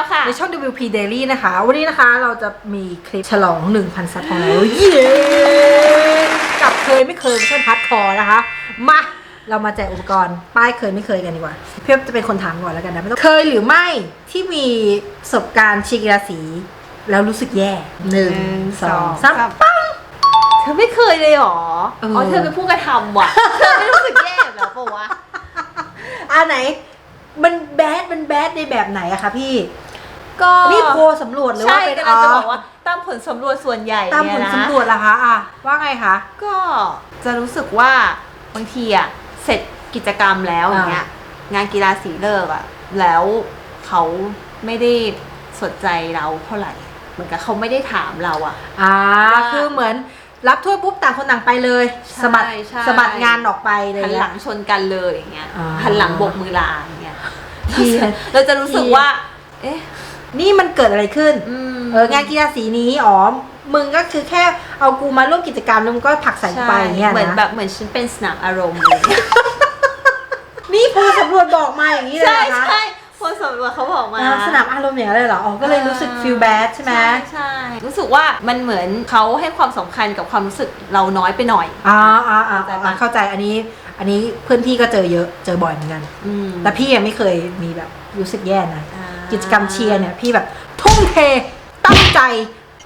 วค่ะ ในช่อง WP Daily นะคะ วันนี้นะคะเราจะมีคลิปฉลอง 1,000ซับของเราเย้กับเคยไม่เคยเวอร์ชันพัดคอร์นะคะ มาเรามาแจกอุปกรณ์ ป้ายเคยไม่เคยกันดีกว่า เพื่อจะเป็นคนถามก่อนแล้วกันนะไม่ต้องเคยหรือไม่ที่มีประสบการณ์ชีกีฬาสี แล้วรู้สึกแย่หนึ่งสองสามปังเธอไม่เคยเลยเหรอเอออ๋อ๋อเธอเป็นผู้กระทำว่ะเธอไม่รู้สึกแย่อยู่แล้วปะวะอันไหนมันแบดมันแบดในแบบไหนอะคะพี่ ก็นี่โพลสำรวจหรือใช่ว่าเป็นกำลังจะบอกว่าตามผลสำรวจส่วนใหญ่ตามผลเนี่ยนะ สำรวจละคะอะว่าไงคะ ก็จะรู้สึกว่าบางทีอะเสร็จกิจกรรมแล้วอ่าอย่างเงี้ยงานกีฬาสีเลิกอะแล้วเขาไม่ได้สนใจเราเท่าไหร่เหมือนกับเขาไม่ได้ถามเราอะ อ่าว่าคือเหมือนรับถ้วยปุ๊บต่างคนต่างไปเลยใช่สะบัดใช่ สะบัดงานออกไปเลย หันหลังชนกันเลยอย่างเงี้ยอ่าหันหลังโบกมือลาอย่างเงี้ยพี่เราจะรู้สึกว่า เอ๊ะ นี่มันเกิดอะไรขึ้นอืมเอองานกีฬาสีนี้อ๋อมึงก็คือแค่เอากูมาร่วมกิจกรรมแล้วมึงก็ผลักใส่กูไปอย่างเงี้ยเหมือนนะแบบเหมือนฉันเป็นสนามอารมณ์เลยนี่โพลสำรวจบอกมาอย่างนี้เลยใช่เหรอคะใช่พอสำรวจเขาบอกมาอ่าสนามอารมณ์อย่างนั้นเลยเหรออ๋อก็เลยรู้สึก feel bad ใช่ไหมใช่ใช่รู้สึกว่ามันเหมือนเขาให้ความสำคัญกับความรู้สึกเราน้อยไปหน่อยอ่าอ่าอ่าเข้าใจอ่าปะเข้าใจอันนี้ อันนี้เพื่อนพี่ก็เจอเยอะเจอบ่อยเหมือนกันอืมแต่พี่ยังไม่เคยมีแบบรู้สึกแย่นะอ่า กิจกรรมเชียร์เนี่ยพี่แบบทุ่มเทตั้งใจ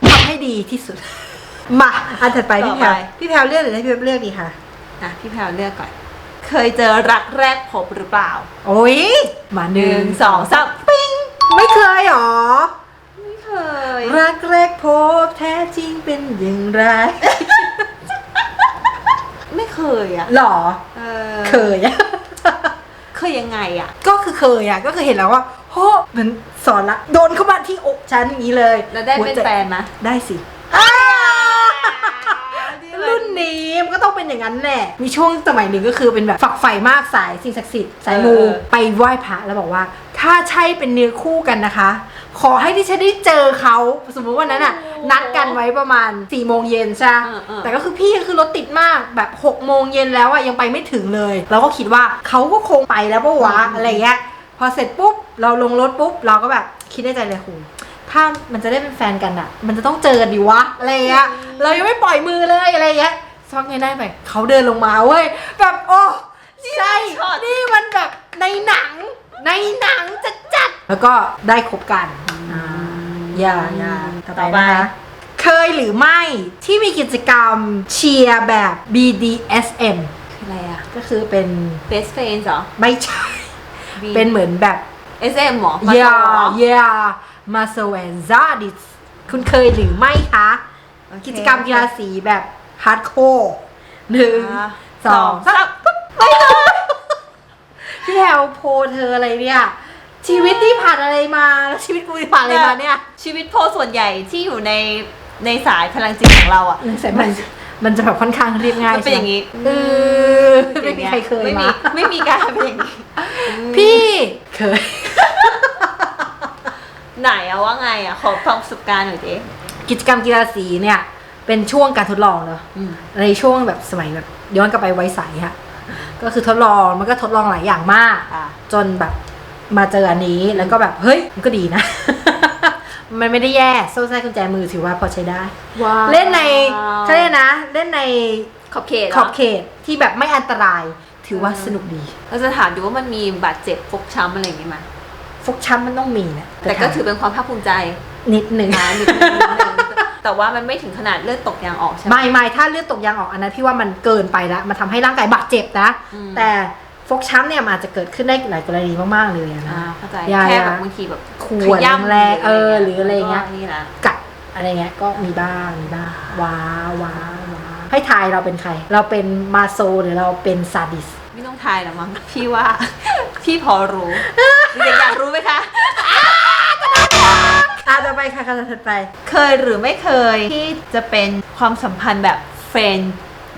ทำให้ดีที่สุด มาอันถัดไปพี่แพรวพี่แพรวเลือกหรือให้พี่แพรวเลือกดีคะอะพี่แพรวเลือกก่อน เคยเจอรักแรกพบหรือเปล่าโอ้ยมาหนึ่งสองสามปิ้งไม่เคยหรอ ไม่เคยรักแรกพบแท้จริงเป็นอย่างไรไม่เคยอะหรอ เออเคยอะเคยยังไงอะ ก็คือเคยอะก็คือเห็นแล้วว่า โหเหมือนสอนละ โดนเข้ามาที่อกฉันอย่างนี้เลยแล้วได้เป็นหัวใจแฟนไหมได้สิรุ่นนี้มันก็ต้องเป็นอย่างนั้นแหละ มีช่วงสมัยหนึ่งก็คือเป็นแบบฝักใฝ่มากสายสิ่งศักดิ์สิทธิ์สายมูเออไปไหว้พระแล้วบอกว่า ถ้าใช่เป็นเนื้อคู่กันนะคะ ขอให้ที่ฉันได้เจอเขาสมมติวันนั้นอะ นัดกันไว้ประมาณ4ี่โมงเย็นใช่ไหมเออเออแต่ก็คือพี่ก็คือรถติดมากแบบ6กโมงเย็นแล้วอะยังไปไม่ถึงเลย เราก็คิดว่าเขาก็คงไปแล้วปะวะอะไรเงี้ยพ อเสร็จปุ๊บเราลงรถปุ๊บเราก็แบบคิดในใจเลยโหถ้ามันจะได้เป็นแฟนกันอะมันจะต้องเจอกันดีวะอะไรเงี้ยเรายังไม่ปล่อยมือเลยอะไรเงี้ยสักไงได้ไปเขาเดินลงมาเว้ยแบบโอ้ใช่ช็อตนี่มันแบบในหนัง ในหนังจัดจัดๆแล้วก็ได้คบกันอ่าอย่าอย่าต่อไปนะคะเคยหรือไม่ที่มีกิจกรรมเชียร์แบบ BDSM คืออะไรอะก็คือเป็น best friends เหรอ ไม่ใช่ เป็นเหมือนแบบ SM เหรอมาอย่าต่อเหรออย่ามาสเวนซาดิสคุณเคยหรือไม่คะ โอเคกิจกรรมกีฬาสีแบบฮาร์ดคอร์หนึ่งอ่าสองสามปุ๊บไปเลยพี่แพลวโพลเธออะไรเนี่ย ชีวิตที่ผ่านอะไรมาแล้วชีวิตกูที่ผ่านอะไรมาเนี่ยชีวิตโพส่วนใหญ่ที่อยู่ในในสายพลังจิตของเราอะแต่มัน มันจะแบบค่อนข้างเรียบง่ายมันเป็นอย่างนี้นี้เออไม่มีใครเคยไม่มีมาไม่มีการเป็นอย่างนี้พี่เคย ไหนอะว่าไงอะขอความประสบการณ์หน่อยดิกิจกรรมกีฬาสีเนี่ย เป็นช่วงการทดลองเนอะอืมในช่วงแบบสมัยแบบย้อนกลับไปไว้ใสค่ะก็คือทดลองมันก็ทดลองหลายอย่างมากอะจนแบบมาเจออันนี้แล้วก็แบบเฮ้ยมันก็ดีนะ มันไม่ได้แย่โซ่ไส้กุญแจมือถือว่าพอใช้ได้ ว้าวเล่นในเขาเรียกนะ เล่นในขอบเขตหรขอบเขตที่แบบไม่อันตราย ถือว่าสนุกดี เราจะถามดูว่ามันมีบาดเจ็บฟกช้ำอะไรอย่างงี้ไหมฟกช้ำมันต้องมีนะแต่ก็ถือเป็นความภาคภูมิใจนิดหนึ่ง นะนิดนึงนิดนึงแต่ว่ามันไม่ถึงขนาดเลือดตกยางออกใช่ไหม ไม่ไม่ถ้าเลือดตกยางออกอันนั้นพี่ว่ามันเกินไปแล้วมันทำให้ร่างกายบาดเจ็บนะ อืม แต่ฟกช้ำเนี่ยมันอาจจะเกิดขึ้นได้หลายกรณีมากๆเลยอะอ่านะเข้าใจ ยาแค่ยาแบบบางทีแบบ ขวดขย้ำแรงๆเออ หรืออะไรเงี้ยก็นี่นะกัดอะไรเงี้ยก็มีบ้างมีบ้างว้าว้าว้าให้ทายเราเป็นใคร เราเป็นมาโซหรือเราเป็นซาดิสไม่ต้องทายหรอกมั้งพี่ว่า พี่พอรู้เด็กๆอยากรู้ไหมคะอะต่อไปค่ะค่ะถัดไป เคยหรือไม่เคยที่จะเป็นความสัมพันธ์แบบ friend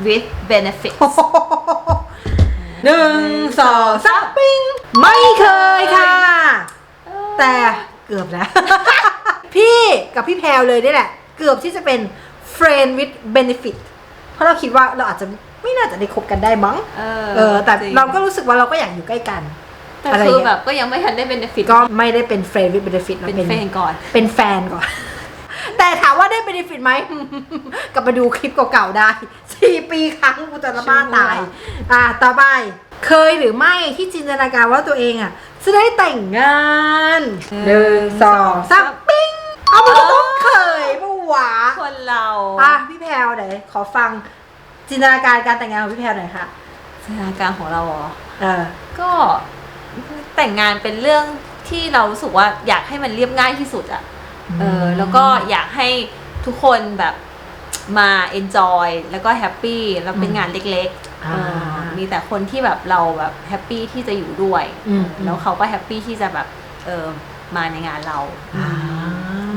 with benefits หนึ่งสองสามปิ้งไม่เคยค่ะ แต่เกือบแล้ว พี่กับพี่แพลวเลยนี่แหละ เกือบที่จะเป็น friend with benefit เพราะเราคิดว่าเราอาจจะไม่น่าจะได้คบกันได้มั้งเออเออ แต่จงเราก็รู้สึกว่าเราก็อยากอยู่ใกล้กัน แต่อะไรคือเงี้แบยบก็ยังไม่ทันได้เป็นฟิตก็ไม่ได้เป็นเฟรนด์วิดเบนฟิตเป็นแฟนก่อน เป็นแฟนก่อน แต่ถามว่าได้เบนฟิตไหม กลับมาดูคลิปเก่าๆได้ สี่ปีครั้งกูจะระบ้าตาย อะ ต่อไป เคยหรือไม่ที่จินตนาการว่าตัวเองอะ จะได้แต่งงานหนึ่งสองสามปิ้งเอามันก็ต้องเคยปะวะคนเราอะพี่แพลวไหนขอฟังจินตนาการการแต่งงานของพี่แพลวหน่อยค่ะสถานการณ์ของเราเหรอเออก็แต่งงานเป็นเรื่องที่เรารู้สึกว่าอยากให้มันเรียบง่ายที่สุดอะเออแล้วก็อยากให้ทุกคนแบบมา enjoy แล้วก็แฮปปี้แล้วเป็นงานเล็กๆเอออ่า มีมีแต่คนที่แบบเราแบบแฮปปี้ที่จะอยู่ด้วยอืมแล้วเขาก็แฮปปี้ที่จะแบบเออมาในงานเราอ่า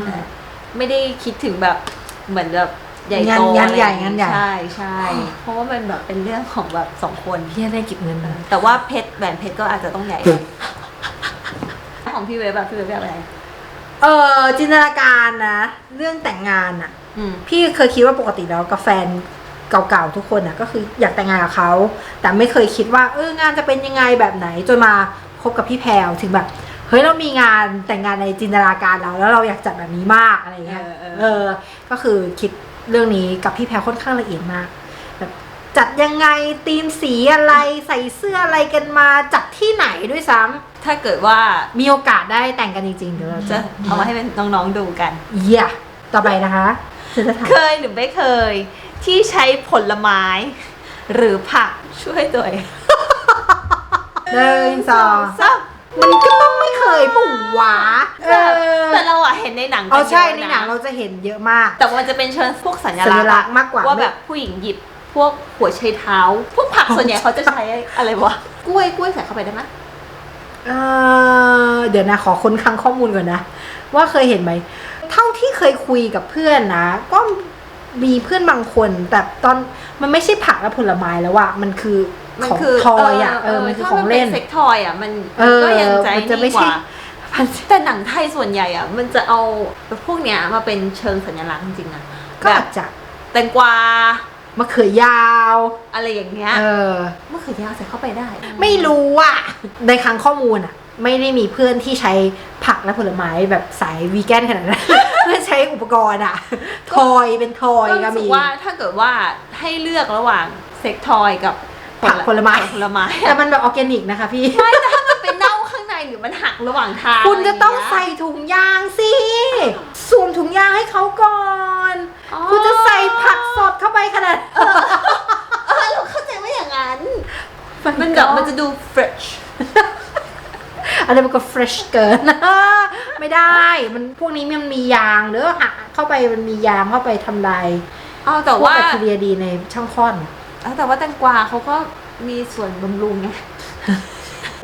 แต่ไม่ได้คิดถึงแบบเหมือนแบบใหญ่โตงานใหญ่อะไรงานใหญ่ใช่ใช่เพราะว่ามันแบบเป็นเรื่องของแบบสองคนพี่ได้เก็บเงินนะแต่ว่าเพชรแหวนเพชรก็อาจจะต้องใหญ่ ของพี่เวฟแบบพี่เวฟแบบอะไรเออจินตนาการนะ เรื่องแต่งงานอะอืมพี่เคยคิดว่าปกติแล้วกับแฟน เก่าๆทุกคนน่ะก็คืออยากแต่งงานกับเขา แต่ไม่เคยคิดว่า เอองานจะเป็นยังไงแบบไหนจนมาคบกับพี่แพรวถึงแบบเฮ้ยเรามีงานแต่งงานในจินตนาการเรา แล้วเราอยากจัดแบบนี้มากอะไรเงี้ยเออเออเออ ก็คือคิดเรื่องนี้กับพี่แพรค่อนข้างละเอียดมากแบบจัดยังไงธีมสีอะไรใส่เสื้ออะไรกันมาจัดที่ไหนด้วยซ้ำถ้าเกิดว่ามีโอกาสได้แต่งกันจริงๆเดี๋ยวเราจะจะเอามาให้เป็นน้องๆดูกันเยี่ยต่อไปนะคะฉันจะถามเคยหรือไม่เคย ที่ใช้ผลไม้ หรือผักช่วยตัวเองหนึ่งสองสามมันก็ต้องไม่เคยปุ่หวาเออแต่เราอะเห็นในหนังกัเอาใช่ยะในหนังเราจะเห็นเยอะมาก แต่ว่ามันจะเป็นเชิญพวกสัญสัลัญกษณ์ลัอะกษณ์มากกว่าว่าแบบผู้หญิงหยิบพวกหัวไชเท้า พวกผักส่วนใหญ่เขาจะใช้อะไรวะกล้วยกล้วยใส่เข้าไปได้ไหมเออเดี๋ยวนะขอค้นคลังข้อมูลก่อนนะ ว่าเคยเห็นไหม เท่าที่เคยคุยกับเพื่อนนะ ก็ มีเพื่อนบางคน แต่ตอนมันไม่ใช่ผักและผลไม้แล้วอะมันคือมันของคือทอยอะเออมันคือของเล่นเซ็กทอยอะมันเออก็ยังใจมันจะนี่ไม่กใช่ว่าแต่หนังไทยส่วนใหญ่อะมันจะเอาพวกเนี้ยมาเป็นเชิงสัญลักษณ์จริงๆนะก็แบบอาจจะแตงกวามะเขือยาว อะไรอย่างเงี้ยเออมะเขือยาวใส่เข้าไปได้ ไม่รู้อะในครั้งข้อมูลอะ ไม่ได้มีเพื่อนที่ใช้ผักและผลไม้แบบสายวีแกนขนาดนั้น เพื่อนใช้อุปกรณ์อะทอยเป็นทอยก็ก็รู้สึมีกว่าถ้าเกิดว่าให้เลือกระหว่างเซ็กทอยกับผักผลไม้ผักผลไม้แต่มันแบบออร์แกนิกนะคะพี่ ไม่แต่ถ้ามันเป็นเน่าข้างในหรือมันหักระหว่างทางคุณจะต้องไรใส่ย่าเยถุงยางสิสวมถุงยางให้เขาก่อน อ๋อคุณจะใส่ผักสดเข้าไปขนาด เออเราเข้าใจว่าอย่างนั้น มันแบบมันจะดู fresh อะไรมันก็ fresh เกิน ไม่ได้ มันพวกนี้มันมียางเด้อหักเข้าไปมันมียางเข้าไปทำลายอ๋อแต่พวกว่าแบคทีเรียดีในช่องคลอดเออแต่ว่าแตงกวาเขาก็มีส่วนบำรุงไง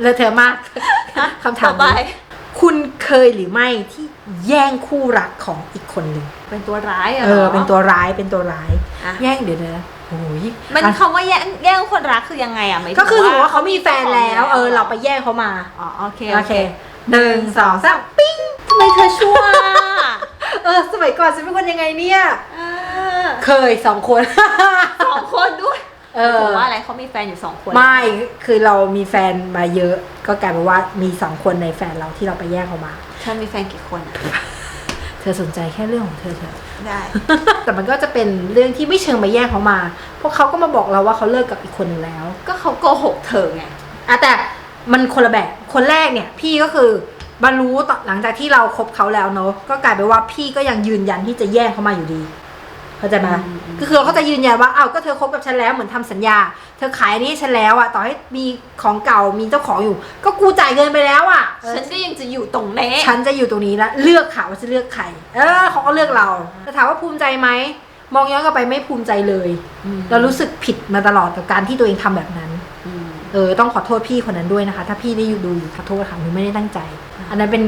เลอะเทอะมากคำถามต่อไป นี้คุณเคยหรือไม่ที่แย่งคู่รักของอีกคนหนึ่งเป็นตัวร้ายอะเอหรอเป็นตัวร้ายเป็นตัวร้าย อะ แย่งเดี๋ยวนะ โอ้ยมันอะคำว่าแย่งแย่งคนรักคือยังไงอะหมายถึงก็คือสมมติว่าเขามีแฟนแล้ว เออ เราไปแย่งแย่งเขามา อ๋อโอเคโอเคหนึ่งสองสามปิ้งทำไมเธอชั่วเออสมัยก่อนฉันเป็นคนยังไงเนี่ยเออเคยสองคนสองคนด้วยเออถือว่าอะไรเขามีแฟนอยู่สองคน ไม่คือเรามีแฟนมาเยอะ ก็กลายเป็นว่ามีสองคนในแฟนเราที่เราไปแย่งเขามาเธอมีแฟนกี่คนอะ เธอสนใจแค่เรื่องของเธอเถอะได้ แต่มันก็จะเป็นเรื่องที่ไม่เชิงมาแย่งเขามา เพราะเขาก็มาบอกเราว่าเขาเลิกกับอีกคนหนึ่งแล้วก็เขาโกหกเธอไงอะแต่มันคนละแบบ คนแรกเนี่ย พี่ก็คือมารู้ตอนหลังจากที่เราคบเขาแล้วเนอะก็กลายเป็นว่าพี่ก็ยังยืนยันที่จะแย่งเขามาอยู่ดี เข้าใจไหมอืมอืมก็คือเขาจะยืนยันว่าอ้าวก็เธอคบกับฉันแล้วเหมือนทำสัญญา เธอขายอันนี้ให้ฉันแล้วอะต่อให้มีของเก่ามีเจ้าของอยู่ ก็กูจ่ายเงินไปแล้วอะเออฉันก็ยังจะอยู่ตรงนี้ฉันจะอยู่ตรงนี้แล้วเลือกค่ะว่าจะเลือกใครเออเขาก็เลือกเราแต่ถามว่าภูมิใจไหมมองย้อนกลับไปไม่ภูมิใจเลยอืมเรารู้สึกผิดมาตลอดกับการที่ตัวเองทำแบบนั้นอืมเออต้องขอโทษพี่คนนั้นด้วยนะคะ ถ้าพี่ได้อยู่ดูอยู่ขอโทษค่ะหนูไม่ได้ตั้งใจ อันนั้นเป็น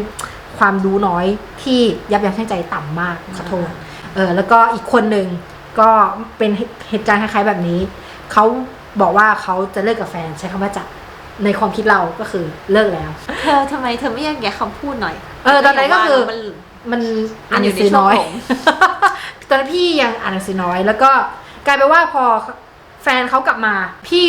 ความรู้น้อยที่ยับยั้งชั่งใจต่ำมากขอโทษ เออแล้วก็อีกคนหนึ่งก็เป็นเหตุการณ์คล้ายๆแบบนี้ เขาบอกว่าเขาจะเลิกกับแฟนใช้คำว่าจะในความคิดเราก็คือเลิกแล้ว เธอทำไมเธอไม่แยกแยะคำพูดหน่อย เออตอนนั้นก็คือมันมันมัอ่านนหอยู่นังสือน้อยในช่วงของตอนนั้นพี่ยังอ่านหนังสือน้อย แล้วก็กลายเป็นว่าพอแฟนเขากลับมา พี่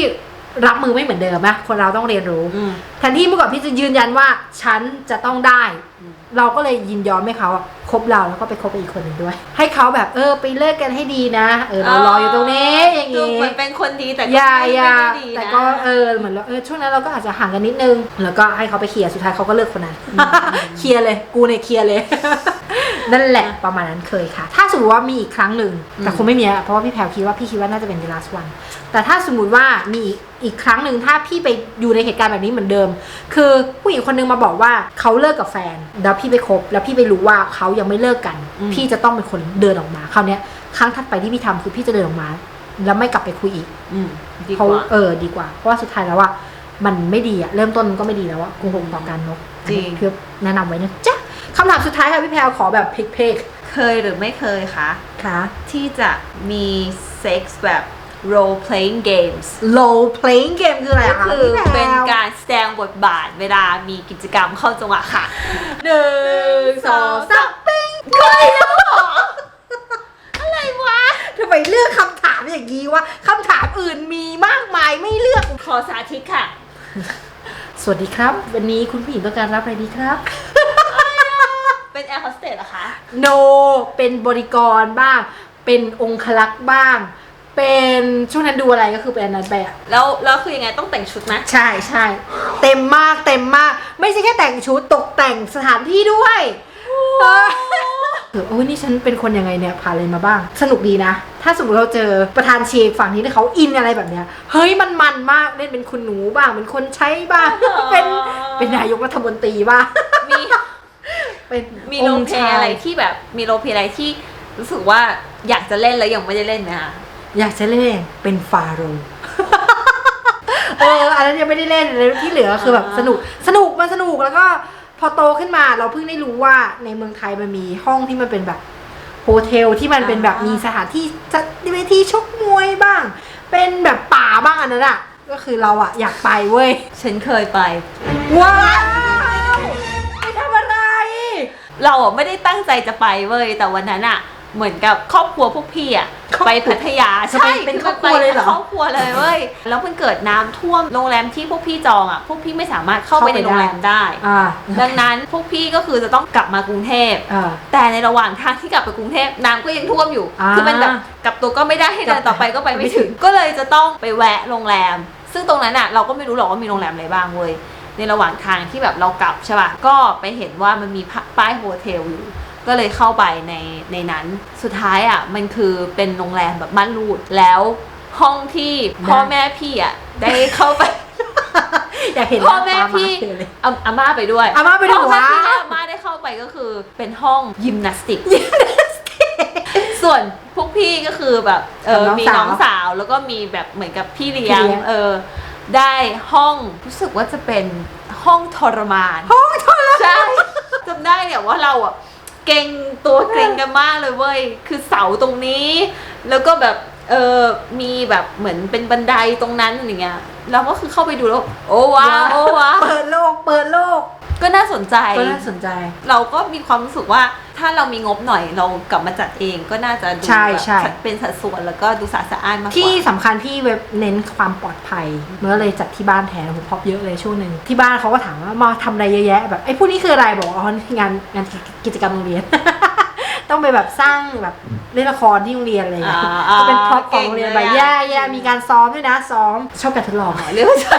รับมือไม่เหมือนเดิมนะคนเราต้องเรียนรู้อืมแทนที่เมื่อก่อนพี่จะยืนยันว่าฉันจะต้องได้อืมเราก็เลยยินยอมให้เขาอะ คบเราแล้วก็ไปคบกับอีกคนหนึ่งด้วย ให้เขาแบบเออไปเลิกกันให้ดีนะ เออเรารออยู่ตรงนี้อย่างดูงี้เหมือนเป็นคนดีแต่ก็อย่าไม่อย่าได้ดีแต่นะก็เออเหมือนเราเออช่วงนั้นเราก็อาจจะห่างกันนิดนึง แล้วก็ให้เขาไปเคลียร์สุดท้ายเขาก็เลิกคนนั้นเคลียร์เลย กูเนี่ยเคลียร์เลยนั่นแหละประมาณนั้นเคยค่ะ ถ้าสมมติว่ามีอีกครั้งหนึ่งแต่คงไม่มีอะเพราะว่าพี่แพรวคิดว่าพี่คิดว่าน่าจะเป็น the last one แต่ถ้าสมมติว่ามีอีกอีกครั้งหนึ่งถ้าพี่ไปอยู่ในเหตุการณ์แบบนี้เหมือนเดิม คือผู้หญิงคนนึงมาบอกว่าเขาเลิกกับแฟน แล้วพี่ไปคบแล้วพี่ไปรู้ว่าเขายังไม่เลิกกันอืมพี่จะต้องเป็นคนเดินออกมาคราวเนี้ยครั้งถัดไปที่พี่ทำคือพี่จะเดินออกมา แล้วไม่กลับไปคุยอีกอืมดีกเขาว่าเออดีกว่า เพราะว่าสุดท้ายแล้วว่ามันไม่ดีอะเริ่มต้นมันก็ไม่ดีแล้วอะโกหกต่อกันเนกจริงอันนี้เพื่อแนะนำไว้นะจ๊ะคำถามสุดท้ายค่ะพี่แพรวขอแบบเพกเคยหรือไม่เคยคะๆค่ะที่จะมีเซ็กส์แบบ role playing games low playing game คืออะไรก็อะคะคือพี่แพรวเป็นการแสดงบทบาทเวลามีกิจกรรมเข้าจังหวะค่ะหนึ่งสองสามปิ้งเคยแล้วเหรออะไรวะ ทำไมเลือกคำถามอย่างนี้วะคำถามอื่นมีมากมายไม่เลือก ขอสาธิตค่ะ สวัสดีครับ วันนี้คุณผู้หญิงต้องการรับอะไรดีครับ เป็นแอร์โฮสเตสเหรอคะ no เป็นบริกรบ้าง เป็นองคลักษ์บ้าง เป็นช่วงนั้นดูอะไรก็คือเป็นอันนั้นไปอะแล้วแล้วคือยังไงต้องแต่งชุดไหมใช่ใช่เต็มมากเต็มมาก ไม่ใช่แค่แต่งชุดตกแต่งสถานที่ด้วยเออโอ้ยนี่ฉันเป็นคนยังไงเนี่ยผ่านอะไรมาบ้าง สนุกดีนะ ถ้าสมมติเราเจอประธานเชฟฝั่งนี้ที่เขาอินอะไรแบบเนี้ยเฮ้ยมันมันมากเล่นเป็นคุณหนูบ้างเป็นคนใช้บ้างเป็นเป็นนายกรัฐมนตรีบ้างมีเป็นมีโรลเพลงค์ชาย์อะไรที่แบบมีโรลเพลย์อะไรที่รู้สึกว่าอยากจะเล่นแล้วยังไม่ได้เล่นไหมคะ อยากจะเล่นเป็นฟาโรห์เอออันนั้นยังไม่ได้เล่นเลยที่เหลือคือแบบสนุกสนุกมันสนุกแล้วก็พอโตขึ้นมาเราเพิ่งได้รู้ว่าในเมืองไทยมันมีห้องที่มันเป็นแบบโฮเทลที่มันเป็นแบบมีสถานที่จัดเวทีชกมวยบ้าง เป็นแบบป่าบ้างอันนั้นอะ ก็คือเราอะอยากไปเว้ย ฉันเคยไป ว้าวไปทำอะไร เราอะไม่ได้ตั้งใจจะไปเว้ยแต่วันนั้นอะ เหมือนกับครอบครัวพวกพี่อะครอบครัวไปพัทยาจะไปเป็นครอบครัวเลยเหรอครอบครัวเลยเว้ยแล้วมันเกิดน้ำท่วมโรงแรมที่พวกพี่จองอะพวกพี่ไม่สามารถเข้าไปเข้าไปในโรงแรมได้ อ่าดังนั้นพวกพี่ก็คือจะต้องกลับมากรุงเทพ อ่า แต่ในระหว่างทางที่กลับไปกรุงเทพน้ำก็ยังท่วมอยู่ อ่าคือมันแบบกลับตัวก็ไม่ได้ให้เดินต่อไปก็ไปไม่ถึง ก็เลยจะต้องไปแวะโรงแรม ซึ่งตรงนั้นอะเราก็ไม่รู้หรอกว่ามีโรงแรมอะไรบ้างเว้ยในระหว่างทางที่แบบเรากลับใช่ป่ะก็ไปเห็นว่ามันมีป้ายโฮเทลอยู่ ก็เลยเข้าไปในในนั้น สุดท้ายอะมันคือเป็นโรงแรมแบบม่านรูดแล้วห้องที่พ่อแม่พี่อะได้เข้าไปอยากเห็นพ่อแม่พี่หน้าตามาเลยอาอาม่าไปด้วยอาม่าไปด้วยพ่อแม่พี่ว้าวและอาม่าได้เข้าไปก็คือเป็นห้องยิมนาสติก ส่วนพวกพี่ก็คือแบบเออกับน้องมีสาวน้องสาวแล้วก็มีแบบเหมือนกับพี่เลี้ยพี่งเลี้ยงเออได้ห้องรู้สึกว่าจะเป็นห้องทรมาน ห้องทรมานใช่จำได้เนี่ยว่าเราอะ เก่งตัวเกรงกันมากเลยเว้ย คือเสาตรงนี้ แล้วก็แบบ เออมีแบบเหมือนเป็นบันไดตรงนั้นอย่างเงี้ยเราก็คือเข้าไปดูแล้วโอ้ว้าวโอ้ว้าวเปิดโลกเปิดโลก ก็น่าสนใจก็น่าสนใจ เราก็มีความรู้สึกว่าถ้าเรามีงบหน่อยเรากลับมาจัดเองก็น่าจะดูใช่แบบใช่เป็นสัดส่วนแล้วก็ดูสะอาดสะอ้านมากกว่าที่สำคัญพี่เว็บเน้นความปลอดภัยเมื่อเลยจัดที่บ้านแทนผมพบเยอะเลยช่วงหนึ่งที่บ้านเขาก็ถามว่ามาทำอะไรเยอะแยะแบบไอ้พวกนี้คืออะไรบอกว่าอ๋องานงานกิจกรรมโรงเรียน ต้องไปแบบสร้างแบบเล่นละครที่โรงเรียนอะไรอย่างเงี้ยอ่าก็เป็นพร็อพของโรงเรียนแบบเก่งเลยอะแย่แย่มีการซ้อมด้วยนะซ้อมชอบการทดลองเรียกว่าจะ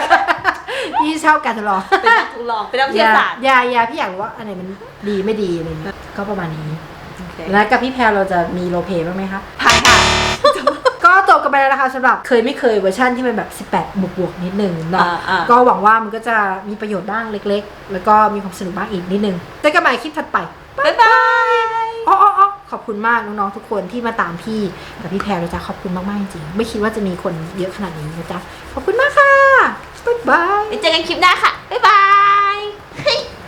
พี่ชอบการทดลองเป็นนักทดลองเป็นนักวิทยาศาสตร์ยายาพี่อยากรู้ว่าอันไหนมันดีไม่ดีอะไรอย่างเงี้ยก็ประมาณนี้ โอเคแล้วกับพี่แพรเราจะมีโรลเพลย์บ้างไหมคะ ผ่านค่ะ ก็จบกันไปแล้วนะคะสำหรับเคยไม่เคยเวอร์ชันที่มันแบบ 18 บวกบวกๆนิดนึงเนาะอ่าอ่า ก็หวังว่ามันก็จะมีประโยชน์บ้างเล็ก ๆ แล้วก็มีความสนุกบ้างอีกนิดนึงเจอกันใหม่คลิปถัดไป บ๊ายบายอ๋ออ๋ออ๋อ ขอบคุณมากน้องๆทุกคนที่มาตามพี่กับพี่แพรนะจ๊ะขอบคุณมากๆจริงๆไม่คิดว่าจะมีคนเยอะขนาดนี้นะจ๊ะขอบคุณมากค่ะบ๊ายบายเดี๋ยวเจอกันคลิปหน้าค่ะบ๊ายบาย